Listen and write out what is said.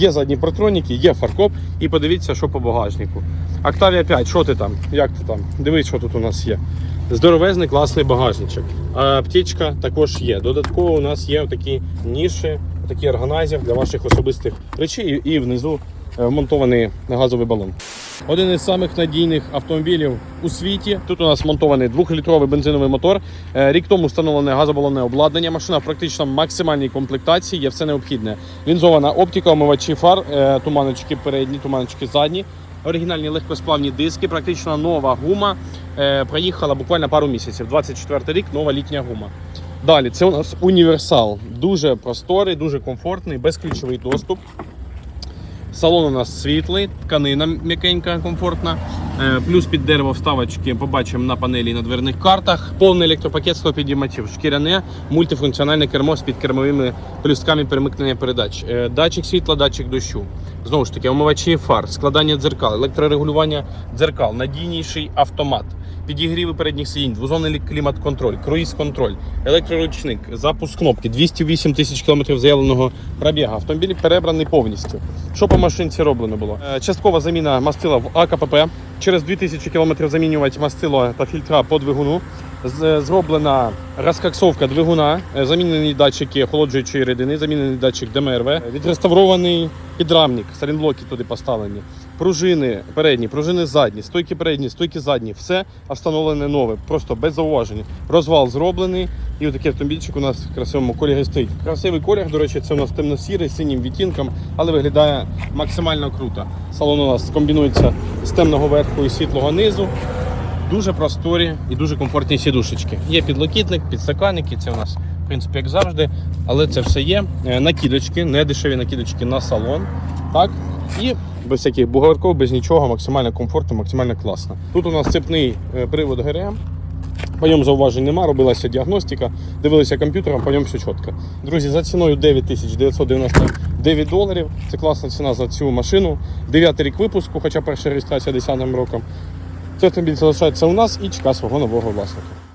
Є задні протроніки, є фаркоп. І подивіться, що по багажнику. Октавія 5, що ти там? Як ти там? Дивись, що тут у нас є. Здоровезний класний багажничок. А Аптечка також є. Додатково у нас є такі ніші, такі органайзер для ваших особистих речей і і внизу е, вмонтований газовий балон. Один із самих надійних автомобілів у світі. Тут у нас монтований 2-літровий бензиновий мотор. Е, Рік тому встановлене газобалонне обладнання. Машина практично в максимальній комплектації, є все необхідне. Лінзована оптика, омивачі фар, е, туманочки передні, туманочки задні. Оригінальні легкосплавні диски, практично нова гума. Е, Проїхала буквально пару місяців. 24 рік, нова літня гума. Далі, це у нас універсал. Дуже просторий, дуже комфортний, безключовий доступ. Салон у нас світлий, тканина м'якенька, комфортна. Е, Плюс під дерево вставочки побачимо на панелі і на дверних картах. Повний електропакет склопідіймачів, шкіряне, мультифункціональне кермо з підкермовими плюсками перемикнення передач. Е, Датчик світла, датчик дощу. Знову ж таки, омивачі фар, складання дзеркал, електрорегулювання дзеркал, надійніший автомат, підігріви передніх сидінь, двозонний клімат-контроль, круїз-контроль, електроручник, запуск кнопки, 208 тисяч кілометрів заявленого пробігу. Автомобіль перебраний повністю. Що по машинці роблено було? Е, Часткова заміна мастила в АКПП. Через 2000 км замінювати мастило та фільтра по двигуну. З- Зроблена розкаксовка двигуна, е, замінені датчики охолоджуючої рідини, замінений датчик ДМРВ, відреставрований підрамник, салінблоки туди поставлені, пружини передні, пружини задні, стойки передні, стойки задні, все встановлене нове, просто без зауважень. Розвал зроблений, і отакий автомобільчик у нас в красивому кольорі стоїть. Красивий колір, до речі, це у нас темно-сірий з синім відтінком, але виглядає максимально круто. Салон у нас комбінується з темного верху і світлого низу. Дуже просторі і дуже комфортні сідушечки. Є підлокітник, підстаканники, це у нас, в принципі, як завжди, але це все є. Е, Накидочки, не дешеві накидочки на салон. Так? І без всяких бугорків, без нічого, максимально комфортно, максимально класно. Тут у нас цепний е, привод ГРМ. По ньому зауважень нема, робилася діагностика, дивилися комп'ютером, по ньому все чітко. Друзі, за ціною 9999 доларів. Це класна ціна за цю машину. Дев'ятий рік випуску, хоча перша реєстрація 10 роком. Цей автомобіль залишається у нас і чекає свого нового власника.